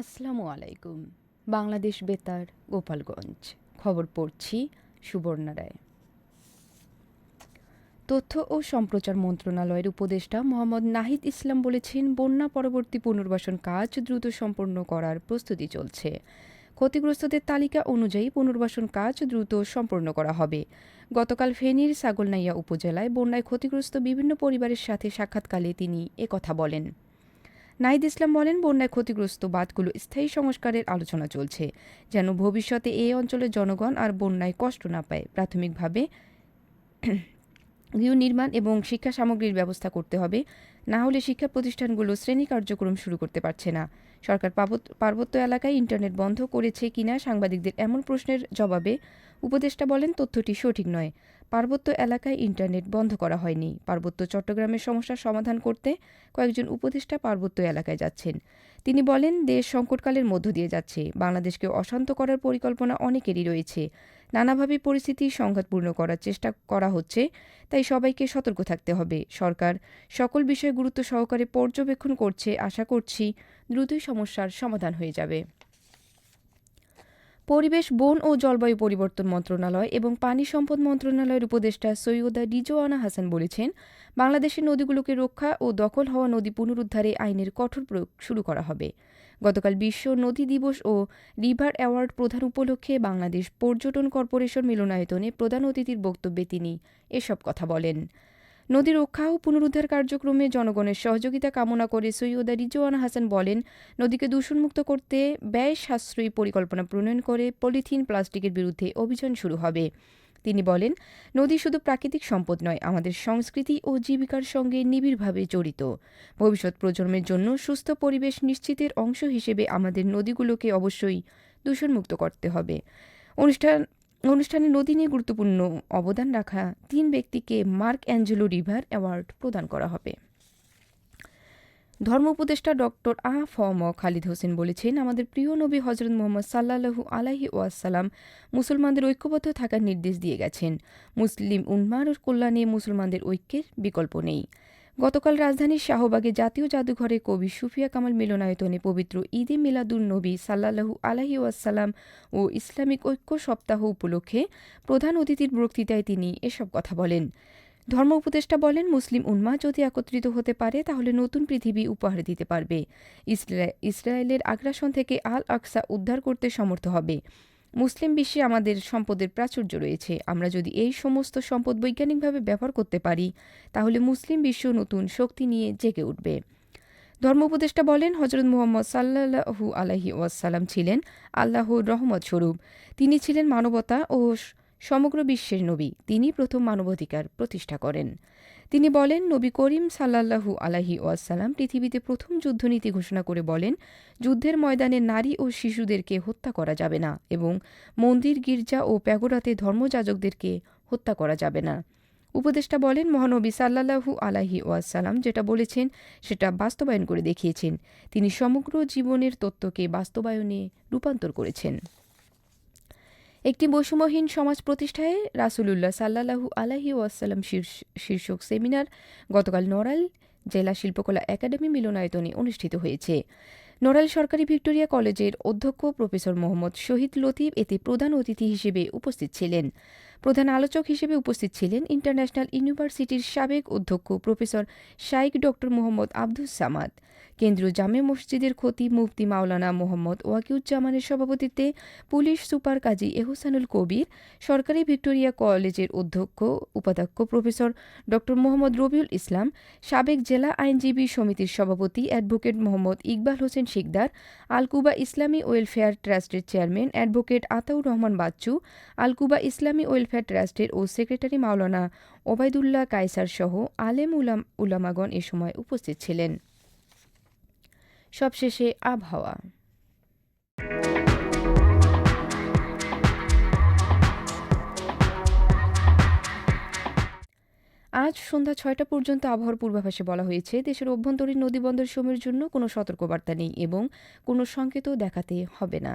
আসসালামু আলাইকুম। বাংলাদেশ বেতার, গোপালগঞ্জ। খবর পড়ছি সুবর্ণা রায়। তথ্য ও সম্প্রচার মন্ত্রণালয়ের উপদেষ্টা মোহাম্মদ নাহিদ ইসলাম বলেছেন, বন্যা পরবর্তী পুনর্বাসন কাজ দ্রুত সম্পন্ন করার প্রস্তুতি চলছে। ক্ষতিগ্রস্তদের তালিকা অনুযায়ী পুনর্বাসন কাজ দ্রুত সম্পন্ন করা হবে। গতকাল ফেনীর সাগলনাইয়া উপজেলায় বন্যায় ক্ষতিগ্রস্ত বিভিন্ন পরিবারের সাথে সাক্ষাৎকালে তিনি একথা বলেন। নাহিদ ইসলাম বলেন, বন্যায় ক্ষতিগ্রস্ত বাঁধগুলো স্থায়ী সংস্কারের আলোচনা চলছে, যেন ভবিষ্যতে এই অঞ্চলের জনগণ আর বন্যায় কষ্ট না পায়। প্রাথমিকভাবে গৃহ নির্মাণ এবং শিক্ষা সামগ্রীর ব্যবস্থা করতে হবে, না হলে শিক্ষা প্রতিষ্ঠানগুলো শ্রেণি কার্যক্রম শুরু করতে পারছে না। সরকার পার্বত্য এলাকায় ইন্টারনেট বন্ধ করেছে কিনা সাংবাদিকদের এমন প্রশ্নের জবাবে উপদেষ্টা বলেন, তথ্যটি সঠিক নয়। পার্বত্য এলাকায় ইন্টারনেট বন্ধ করা হয়নি। পার্বত্য চট্টগ্রামের সমস্যার সমাধান করতে কয়েকজন উপদেষ্টা পার্বত্য এলাকায় যাচ্ছেন। তিনি বলেন, দেশ সংকটকালের মধ্য দিয়ে যাচ্ছে। বাংলাদেশকে অশান্ত করার পরিকল্পনা অনেকেরই রয়েছে। নানাভাবে পরিস্থিতি সংঘাতপূর্ণ করার চেষ্টা করা হচ্ছে, তাই সবাইকে সতর্ক থাকতে হবে। সরকার সকল বিষয়ে গুরুত্ব সহকারে পর্যবেক্ষণ করছে। আশা করছি দ্রুতই সমস্যার সমাধান হয়ে যাবে। পরিবেশ, বন ও জলবায়ু পরিবর্তন মন্ত্রণালয় এবং পানি সম্পদ মন্ত্রণালয়ের উপদেষ্টা সৈয়দা রিজওয়ানা হাসান বলেছেন, বাংলাদেশের নদীগুলোকে রক্ষা ও দখল হওয়া নদী পুনরুদ্ধারে আইনের কঠোর প্রয়োগ শুরু করা হবে। গতকাল বিশ্ব নদী দিবস ও রিভার অ্যাওয়ার্ড প্রধান উপলক্ষে বাংলাদেশ পর্যটন কর্পোরেশন মিলনায়তনে প্রধান অতিথির বক্তব্যে তিনি এসব কথা বলেন। নদী রক্ষা ও পুনরুদ্ধার কার্যক্রমে জনগণের সহযোগিতা কামনা করে সৈয়দা রিজওয়ান হাসান বলেন, নদীকে দূষণমুক্ত করতে ব্যয় সাশ্রয়ী পরিকল্পনা প্রণয়ন করে পলিথিন, প্লাস্টিকের বিরুদ্ধে অভিযান শুরু হবে। তিনি বলেন, নদী শুধু প্রাকৃতিক সম্পদ নয়, আমাদের সংস্কৃতি ও জীবিকার সঙ্গে নিবিড়ভাবে জড়িত। ভবিষ্যৎ প্রজন্মের জন্য সুস্থ পরিবেশ নিশ্চিতের অংশ হিসেবে আমাদের নদীগুলোকে অবশ্যই দূষণমুক্ত করতে হবে। অনুষ্ঠান অনুষ্ঠানে নদী নিয়ে গুরুত্বপূর্ণ অবদান রাখা তিন ব্যক্তিকে মার্ক অ্যাঞ্জেলো রিভার অ্যাওয়ার্ড প্রদান করা হবে। ধর্ম উপদেষ্টা ডক্টর আ ফ ম খালিদ হোসেন বলেছেন, আমাদের প্রিয় নবী হজরত মোহাম্মদ সাল্লাহু আলাহি ওয়াসাল্লাম মুসলমানদের ঐক্যবদ্ধ থাকার নির্দেশ দিয়ে গেছেন। মুসলিম উন্মার কল্যাণে মুসলমানদের ঐক্যের বিকল্প নেই। গতকাল রাজধানীর শাহবাগে জাতীয় জাদুঘরে কবি সুফিয়া কামাল মিলনায়তনে পবিত্র ঈদে মিলাদুন নবী সাল্লাহু আলাহি ওয়াসাল্লাম ও ইসলামিক ঐক্য সপ্তাহ উপলক্ষে প্রধান অতিথির বক্তৃতায় তিনি এসব কথা বলেন। ধর্ম উপদেষ্টা বলেন, মুসলিম উন্মা যদি একত্রিত হতে পারে, তাহলে নতুন পৃথিবী উপহার দিতে পারবে। ইসরায়েলের আগ্রাসন থেকে আল আকসা উদ্ধার করতে সমর্থ হবে। মুসলিম বিশ্বে আমাদের সম্পদের প্রাচুর্য রয়েছে। আমরা যদি এই সমস্ত সম্পদ বৈজ্ঞানিকভাবে ব্যবহার করতে পারি, তাহলে মুসলিম বিশ্ব নতুন শক্তি নিয়ে জেগে উঠবে। ধর্ম উপদেষ্টা বলেন হজরত মুহম্মদ সাল্লাহু আলহি ওয়াসাল্লাম ছিলেন আল্লাহর রহমত স্বরূপ। তিনি ছিলেন মানবতা ও সমগ্র বিশ্বের নবী তিনি প্রথম মানবাধিকার প্রতিষ্ঠা করেন। তিনি বলেন, নবী করিম সাল্লাল্লাহু আলাহি ওয়াসাল্লাম পৃথিবীতে প্রথম যুদ্ধনীতি ঘোষণা করে বলেন, যুদ্ধের ময়দানে নারী ও শিশুদেরকে হত্যা করা যাবে না এবং মন্দির, গির্জা ও প্যাগোডাতে ধর্মযাজকদেরকে হত্যা করা যাবে না। উপদেষ্টা বলেন, মহানবী সাল্লাল্লাহু আলাহি ওয়াসাল্লাম যেটা বলেছেন সেটা বাস্তবায়ন করে দেখিয়েছেন। তিনি সমগ্র জীবনের তত্ত্বকে বাস্তবায়নে রূপান্তর করেছেন। একটি বৈষম্যহীন সমাজ প্রতিষ্ঠায় রাসূলুল্লাহ সাল্লাহু আলাহি ওয়াসাল্লাম শীর্ষ- শীর্ষক সেমিনার গতকাল নড়াইল জেলা শিল্পকলা একাডেমি মিলনায়তনে অনুষ্ঠিত হয়েছে। নড়াইল সরকারি ভিক্টোরিয়া কলেজের অধ্যক্ষ প্রফেসর মোহাম্মদ শহীদ লতিফ এতে প্রধান অতিথি হিসেবে উপস্থিত ছিলেন। প্রধান আলোচক হিসেবে উপস্থিত ছিলেন ইন্টারন্যাশনাল ইউনিভার্সিটির সাবেক অধ্যক্ষ প্রফেসর শাইক ডক্টর মোহাম্মদ আব্দুস সামাদ, কেন্দ্রীয় জামে মসজিদের খতিব মুফতি মাওলানা মোহাম্মদ ওয়াকিউজ্জামানের সভাপতিত্বে পুলিশ সুপার কাজী এহসানুল কবির, সরকারি ভিক্টোরিয়া কলেজের অধ্যক্ষ, উপাধ্যক্ষ প্রফেসর ড মোহাম্মদ রবিউল ইসলাম, সাবেক জেলা আইনজীবী সমিতির সভাপতি অ্যাডভোকেট মোহাম্মদ ইকবাল হোসেন শিকদার, আলকুবা ইসলামী ওয়েলফেয়ার ট্রাস্টের chairman advocate Ataur Rahman Bachchu, Alkuba Islami welfare ট্রাস্টের ও সেক্রেটারি মাওলানা ওবায়দুল্লাহ কায়সার সহ আলেম উলাম উলামাগণ এ সময় উপস্থিত ছিলেন। সবশেষে আবহাওয়া। আজ সন্ধ্যা ছয়টা পর্যন্ত আবহাওয়ার পূর্বাভাসে বলা হয়েছে, দেশের অভ্যন্তরীণ নদীবন্দর সময়ের জন্য কোনো সতর্কবার্তা নেই এবং কোনো সংকেতও দেখাতে হবে না।